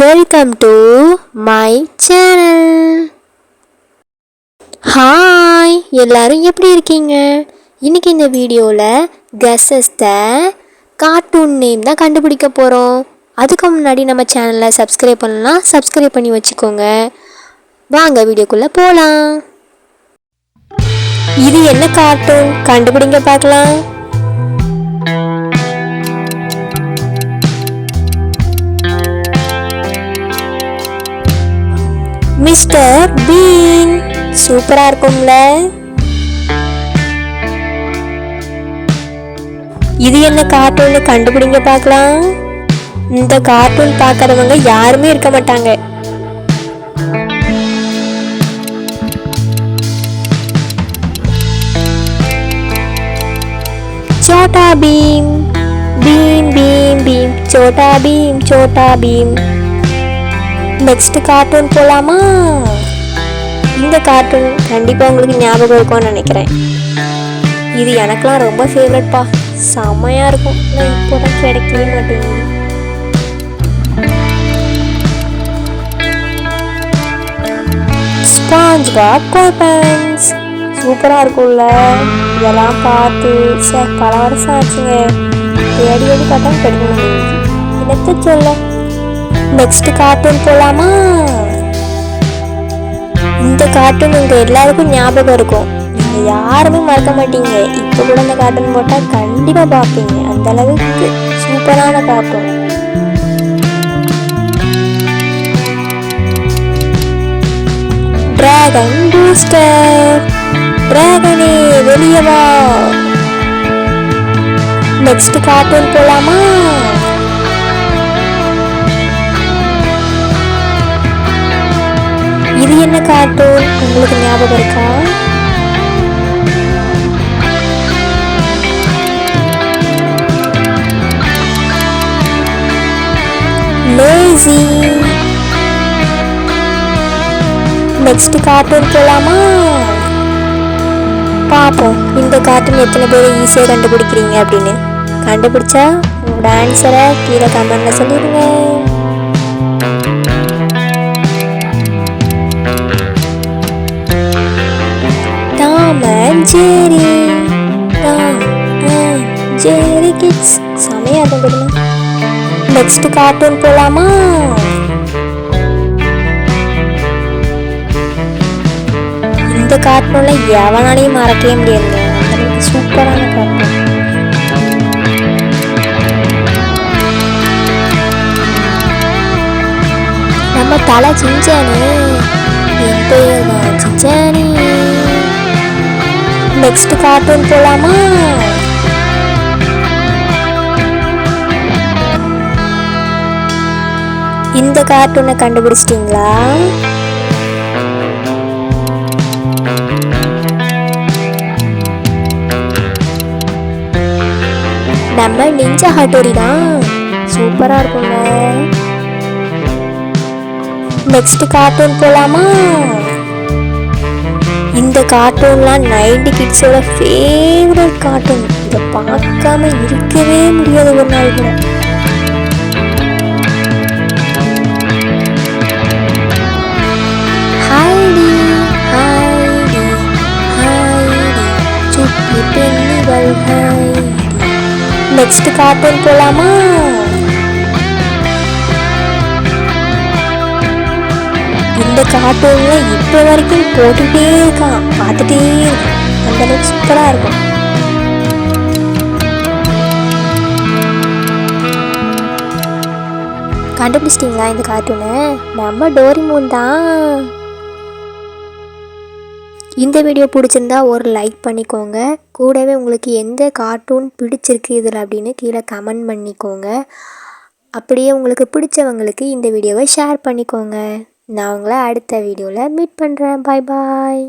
Welcome to my channel hi எல்லாரும் எப்படி இருக்கீங்க? இன்னைக்கு இந்த வீடியோவில் கெஸஸ்த கார்ட்டூன் நேம் தான் கண்டுபிடிக்க போகிறோம் அதுக்கு முன்னாடி நம்ம சேனலை சப்ஸ்கிரைப் பண்ணலாம் சப்ஸ்கிரைப் பண்ணி வச்சுக்கோங்க. வாங்க வீடியோக்குள்ளே போகலாம் இது என்ன கார்ட்டூன் கண்டுபிடிங்க பார்க்கலாம். Mister Bean. சூப்பரா இருக்கும்ல. இது என்ன கார்ட்டூன் கண்டுபிடிங்க பார்க்கலாம். இந்த கார்ட்டூன் பார்க்கறவங்க யாருமே இருக்க மாட்டாங்க. சோட்டா பீம். பீம் பீம் பீம். சோட்டா பீம் சோட்டா பீம். நெக்ஸ்ட் கார்ட்டூன் போகலாமா இந்த கார்ட்டூன் கண்டிப்பாக உங்களுக்கு ஞாபகம் இருக்கும்னு நினைக்கிறேன். இது எனக்கெலாம் ரொம்ப ஃபேவரட்ப்பா செம்மையாக இருக்கும். நான் இப்போ தான் கிடைக்கவே மாட்டேங்குது. ஸ்பாஞ்ச் பாப் கோபன்ஸ் சூப்பராக இருக்கும்ல. இதெல்லாம் பார்த்து சே பல வருஷம் ஆச்சுங்க. தேடி தேடி பார்த்தா கிடைக்க மாட்டேங்குது. என்னத்த சொல்ல. நெக்ஸ்ட் கார்ட்டூன் போலாமா? இந்த கார்ட்டூன் உங்க எல்லாருக்கும் ஞாபகம் இருக்கும். நீங்க யாருமே மறக்க மாட்டீங்க. இப்போ கூட இந்த கார்ட்டூன் போட்டா கண்டிப்பா பார்ப்பீங்க. அந்த அளவுக்கு சூப்பரான கார்ட்டூன் டிராகன் பூஸ்டர் டிராகனே வெளியே வா. நெக்ஸ்ட் கார்ட்டூன் போலாமா? உங்களுக்கு ஞாபகம் இருக்கா லேசி நெக்ஸ்ட் கார்ட்டூன் போலாமா பார்ப்போம் இந்த கார்ட்டூன் எத்தனை பேர் ஈஸியாக கண்டுபிடிக்கிறீங்க அப்படின்னு கண்டுபிடிச்சா உங்களோட ஆன்சரை கீழே கமெண்ட்ல சொல்லிடுங்க ஜெரி ஜெரி கிட்ஸ். செமையாக இருக்கும் தெரியுமா நெக்ஸ்ட் கார்ட்டூன் போலாமா? இந்த கார்ட்டூன்ல எவனாலையும் மறக்கவே முடியாதுங்க. அந்த சூப்பரான கார்ட்டூன் நம்ம தலை சிஞ்சானு என் பெயர் தான் சிஞ்சானி நெக்ஸ்ட் கார்ட்டூன் போலாமா? இந்த கார்ட்டூனை கண்டுபிடிச்சிட்டிங்களா? நம்ம நிஞ்சா ஹட்டோரி தான். சூப்பரா இருக்குங்க. நெக்ஸ்ட் கார்ட்டூன் போலாமா? கார்ட்டூன்லாம் நைன்டி கிட்ஸோட ஃபேவரட் கார்ட்டூன். இதை பார்க்காம இருக்கவே முடியாது ஒரு நாள் கூட. ஹைடி ஹைடி ஹைடி சுட்டி பெண்ணிகள் ஹைடி நெக்ஸ்ட் கார்ட்டூன் போகலாமா இந்த கார்ட்டூன்ல இப்போ வரைக்கும் போட்டுகிட்டே இருக்கான். பார்த்துட்டே இருக்கான். அந்தளவுக்கு சூப்பராக இருக்கும். கண்டுபிடிச்சிட்டிங்களா இந்த கார்ட்டூனை நம்ம டோரிமோன் தான். இந்த வீடியோ பிடிச்சிருந்தா ஒரு லைக் பண்ணிக்கோங்க. கூடவே உங்களுக்கு எந்த கார்ட்டூன் பிடிச்சிருக்கு இதில் அப்படின்னு கீழே கமெண்ட் பண்ணிக்கோங்க. அப்படியே உங்களுக்கு பிடிச்சவங்களுக்கு இந்த வீடியோவை ஷேர் பண்ணிக்கோங்க. நான் உங்களை அடுத்த வீடியோவில் மீட் பண்ணுறேன் பாய் பாய்